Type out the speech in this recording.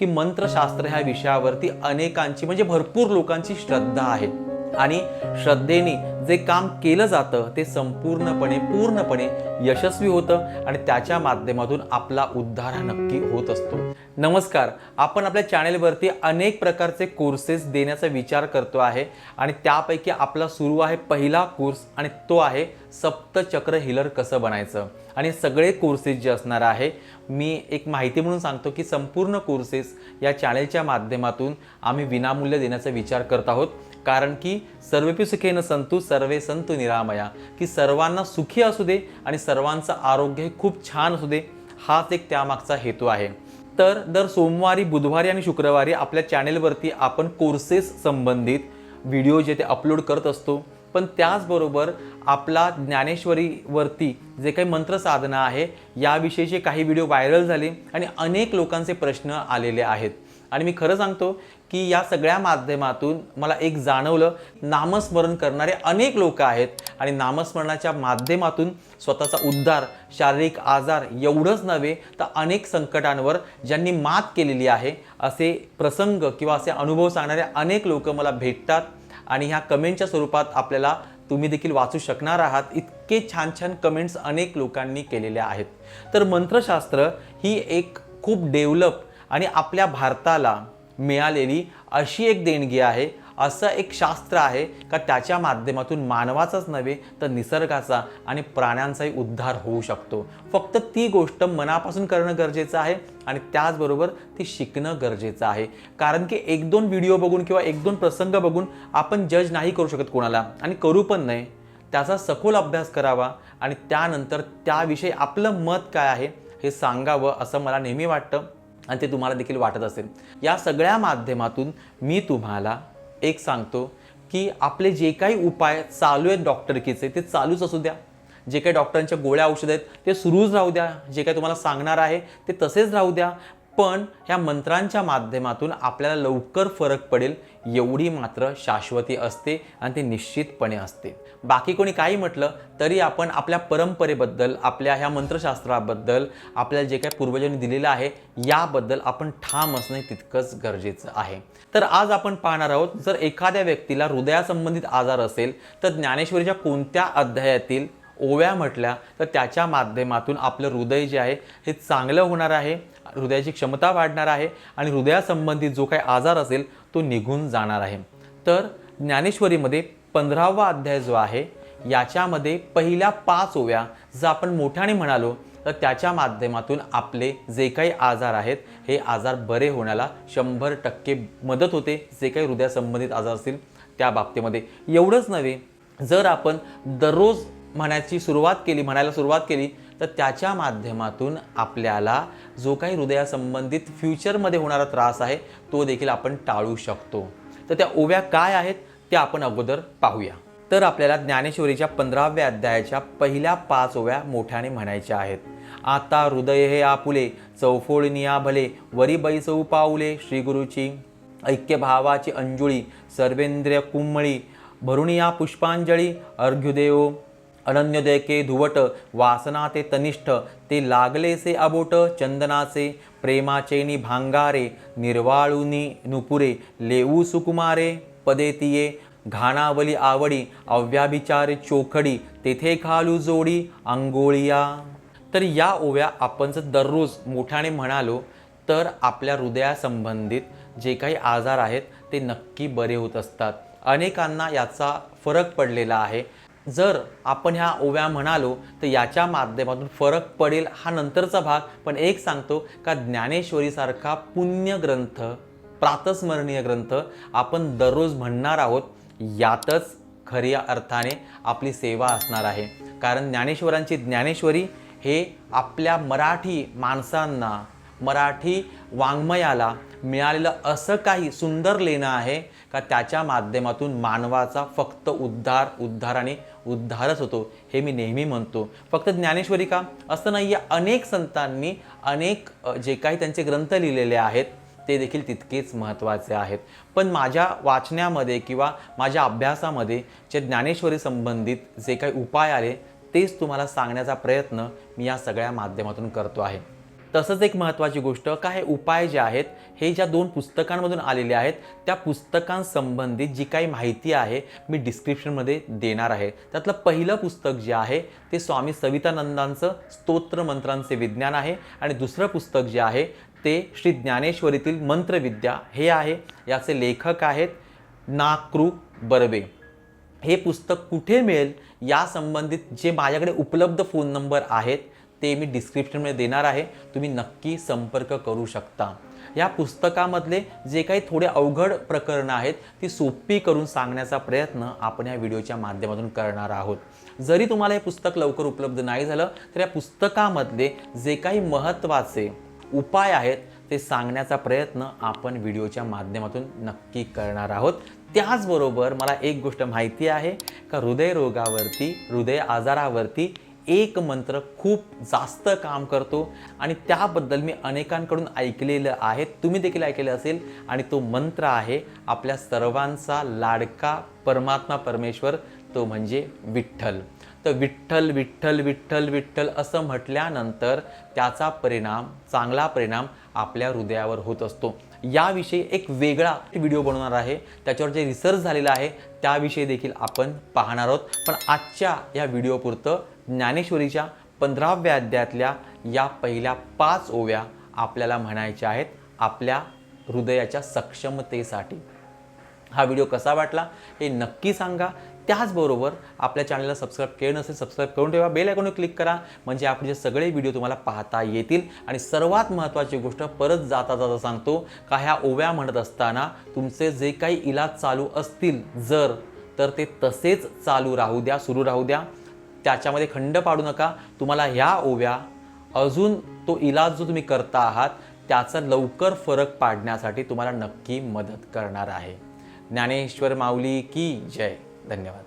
की मंत्रशास्त्र ह्या विषयावरती अनेकांची म्हणजे भरपूर लोकांची श्रद्धा आहे. आणि श्रद्धेने जे काम केलं जातं ते संपूर्णपणे पूर्णपणे यशस्वी होतं आणि त्याच्या माध्यमातून आपला उद्धार हा नक्की होत असतो. नमस्कार. आपण आपल्या चॅनेलवरती अनेक प्रकारचे कोर्सेस देण्याचा विचार करतो आहे आणि त्यापैकी आपला सुरू आहे पहिला कोर्स आणि तो आहे सप्तचक्र हिलर कसं बनायचं. आणि सगळे कोर्सेस जे असणार आहे मी एक माहिती म्हणून सांगतो की संपूर्ण कोर्सेस या चॅनेलच्या माध्यमातून आम्ही विनामूल्य देण्याचा विचार करत आहोत. कारण की सर्वेपी सुखेन संतू सर्वे संतू निरामया. की सर्वांना सुखी असू दे आणि सर्वांचं आरोग्य हे खूप छान असू दे हाच एक त्यामागचा हेतू आहे. तर दर सोमवारी बुधवारी आणि शुक्रवारी आपल्या चॅनेलवरती आपण कोर्सेस संबंधित व्हिडिओ जे ते अपलोड करत असतो. पण त्याचबरोबर आपला ज्ञानेश्वरीवरती जे काही मंत्रसाधना आहे याविषयीचे काही व्हिडिओ व्हायरल झाले आणि अनेक लोकांचे प्रश्न आलेले आहेत. आणि मी खरं सांगतो की या सगळ्या माध्यमातून मला एक जाणवलं नामस्मरण करणारे अनेक लोक आहेत आणि नामस्मरणाच्या माध्यमातून स्वतःचा उद्धार शारीरिक आजार एवढंच नव्हे तर अनेक संकटांवर ज्यांनी मात केलेली आहे असे प्रसंग किंवा असे अनुभव सांगणारे अनेक लोक मला भेटतात आणि ह्या कमेंटच्या स्वरूपात आपल्याला तुम्ही देखील वाचू शकणार आहात. इतके छान छान कमेंट्स अनेक लोकांनी केलेल्या आहेत. तर मंत्रशास्त्र ही एक खूप डेव्हलप आणि आपल्या भारताला मिळालेली अशी एक देणगी आहे. असं एक शास्त्र आहे का त्याच्या माध्यमातून मानवाचाच नव्हे तर निसर्गाचा आणि प्राण्यांचाही उद्धार होऊ शकतो. फक्त ती गोष्ट मनापासून करणं गरजेचं आहे आणि त्याचबरोबर ती शिकणं गरजेचं आहे. कारण की एक दोन व्हिडिओ बघून किंवा एक दोन प्रसंग बघून आपण जज नाही करू शकत कोणाला आणि करू पण नाही. त्याचा सखोल अभ्यास करावा आणि त्यानंतर त्याविषयी आपलं मत काय आहे हे सांगावं असं मला नेहमी वाटतं. आणि ते तुम्हाला देखील वाटत असेल. या सगळ्या माध्यमातून मी तुम्हाला एक सांगतो की आपले जे काही उपाय चालू आहेत डॉक्टरकीचे ते चालूच असू द्या. जे काही डॉक्टरांच्या गोळ्या औषध आहेत ते सुरूच राहू द्या. जे काही तुम्हाला सांगणार आहे ते तसेच राहू द्या. पण ह्या मंत्रांच्या माध्यमातून आपल्याला लवकर फरक पडेल एवढी मात्र शाश्वती असते आणि ती निश्चितपणे असते. बाकी कोणी काही म्हटलं तरी आपण आपल्या परंपरेबद्दल आपल्या ह्या मंत्रशास्त्राबद्दल आपल्याला जे काही पूर्वजांनी दिलेलं आहे याबद्दल आपण ठाम असणं तितकंच गरजेचं आहे. तर आज आपण पाहणार आहोत जर एखाद्या व्यक्तीला हृदयासंबंधित आजार असेल तर ज्ञानेश्वरीच्या कोणत्या अध्यायातील ओव्या म्हटल्या तर त्याच्या माध्यमातून आपलं हृदय जे आहे हे चांगलं होणार आहे हृदयाची क्षमता वाढणार आहे आणि हृदयासंबंधित जो काही आजार असेल तो निघून जाणार आहे. तर ज्ञानेश्वरीमध्ये पंधरावा अध्याय जो आहे याच्यामध्ये पहिल्या पाच ओव्या जर आपण मोठ्याने म्हणालो तर त्याच्या माध्यमातून आपले जे काही आजार आहेत हे आजार बरे होण्याला शंभर टक्के मदत होते. जे काही हृदयासंबंधित आजार असतील त्या बाबतीमध्ये. एवढंच नव्हे जर आपण दररोज म्हणायची सुरुवात केली म्हणायला सुरुवात केली तर त्याच्या माध्यमातून आपल्याला जो काही हृदयासंबंधित फ्युचरमध्ये होणारा त्रास आहे तो देखील आपण टाळू शकतो. तर त्या ओव्या काय आहेत त्या आपण अगोदर पाहूया. तर आपल्याला ज्ञानेश्वरीच्या पंधराव्या अध्यायाच्या पहिल्या पाच ओव्या मोठ्याने म्हणायच्या आहेत. आता हृदय हे आपुले चौफोळनिया भले वरी बैसऊ पाऊले श्री गुरुची अंजुळी सर्वेंद्रिय कुंमळी भरुणिया पुष्पांजळी अर्घ्युदेव अनन्यदयके धुवट वासना ते तनिष्ठ ते लागलेसे अबोट चंदनाचे प्रेमाचेनी भांगारे निर्वाळुनी नुपुरे लेऊ सुकुमारे पदेतिये घाणावली आवडी अव्याभिचारे चोखडी तेथे खालू जोडी अंगोळिया तर या ओव्या आपण जर दररोज मोठ्याने म्हणालो तर आपल्या हृदयासंबंधित जे काही आजार आहेत ते नक्की बरे होत असतात. अनेकांना याचा फरक पडलेला आहे. जर आपण ह्या ओव्या म्हणालो तर याच्या माध्यमातून फरक पडेल हा नंतरचा भाग. पण एक सांगतो का ज्ञानेश्वरीसारखा पुण्य ग्रंथ प्रातस्मरणीय ग्रंथ आपण दररोज म्हणणार आहोत यातच खऱ्या अर्थाने आपली सेवा असणार आहे. कारण ज्ञानेश्वरांची ज्ञानेश्वरी हे आपल्या मराठी माणसांना मराठी वाङ्मयाला मिळालेलं असं काही सुंदर लेणं आहे का त्याच्या माध्यमातून मानवाचा फक्त उद्धार उद्धाराने उद्धारच होतो हे मी नेहमी म्हणतो. फक्त ज्ञानेश्वरी का? असं नाही आहे अनेक संतांनी अनेक जे काही त्यांचे ग्रंथ लिहिलेले आहेत ते देखील तितकेच महत्त्वाचे आहेत. पण माझ्या वाचण्यामध्ये किंवा माझ्या अभ्यासामध्ये जे ज्ञानेश्वरी संबंधित जे काही उपाय आले तेच तुम्हाला सांगण्याचा प्रयत्न मी या सगळ्या माध्यमातून करतो आहे. तसंच एक महत्त्वाची गोष्ट काय उपाय जे आहेत हे ज्या दोन पुस्तकांमधून आलेले आहेत त्या पुस्तकांसंबंधित जी काही माहिती आहे मी डिस्क्रिप्शनमध्ये देणार आहे. त्यातलं पहिलं पुस्तक जे आहे ते स्वामी सवितानंदांचं स्तोत्र मंत्रांचे विज्ञान आहे आणि दुसरं पुस्तक जे आहे ते श्री ज्ञानेश्वरीतील मंत्रविद्या हे आहे. याचे लेखक आहेत नाकृ बर्वे. हे पुस्तक कुठे मिळेल या संबंधित जे माझ्याकडे उपलब्ध फोन नंबर आहेत ते मी डिस्क्रिप्शनमध्ये देणार आहे. तुम्ही नक्की संपर्क करू शकता. या पुस्तकामधले जे काही थोडे अवघड प्रकरणं आहेत ती सोपी करून सांगण्याचा प्रयत्न आपण या व्हिडिओच्या माध्यमातून करणार आहोत. जरी तुम्हाला हे पुस्तक लवकर उपलब्ध नाही झालं तर या पुस्तकामधले जे काही महत्त्वाचे उपाय आहेत ते सांगण्याचा प्रयत्न आपण व्हिडिओच्या माध्यमातून नक्की करणार आहोत. त्याचबरोबर मला एक गोष्ट माहिती आहे का हृदयरोगावरती हृदय आजारावरती एक मंत्र खूप जास्त काम करतो आणि त्याबद्दल मी अनेकांकडून ऐकलेलं आहे. तुम्ही देखील ऐकलेलं असेल आणि तो मंत्र आहे आपल्या सर्वांचा लाडका परमात्मा परमेश्वर तो म्हणजे विठ्ठल. तर विठ्ठल विठ्ठल विठ्ठल विठ्ठल असं म्हटल्यानंतर त्याचा परिणाम चांगला परिणाम आपल्या हृदयावर होत असतो. याविषयी एक वेगळा व्हिडिओ बनवणार आहे. त्याच्यावर जे रिसर्च झालेलं आहे त्याविषयी देखील आपण पाहणार आहोत. पण आजच्या या व्हिडिओपुरतं ज्ञानेश्वरीच्या पंधराव्या अध्यायातल्या या पहिल्या पाच ओव्या आपल्याला म्हणायच्या आहेत आपल्या हृदयाच्या सक्षमतेसाठी. हा व्हिडिओ कसा वाटला हे नक्की सांगा. त्याचबरोबर आपल्या चॅनलला सबस्क्राईब केलं नसेल सबस्क्राईब करून ठेवा. बेल आयकॉनवर क्लिक करा. म्हणजे आपले सगळे व्हिडिओ तुम्हाला पाहता येतील. आणि सर्वात महत्त्वाची गोष्ट परत जाता जाता सांगतो का ह्या ओव्या म्हणत असताना तुमचे जे काही इलाज चालू असतील जर तर ते तसेच चालू राहू द्या सुरू राहू द्या. त्याच्यामध्ये खंड पाडू नका. तुम्हाला ह्या ओव्या अजून तो इलाज जो तुम्ही करता आहात त्याचा लवकर फरक पाडण्यासाठी तुम्हाला नक्की मदत करणार आहे. ज्ञानेश्वर माऊली की जय. धन्यवाद.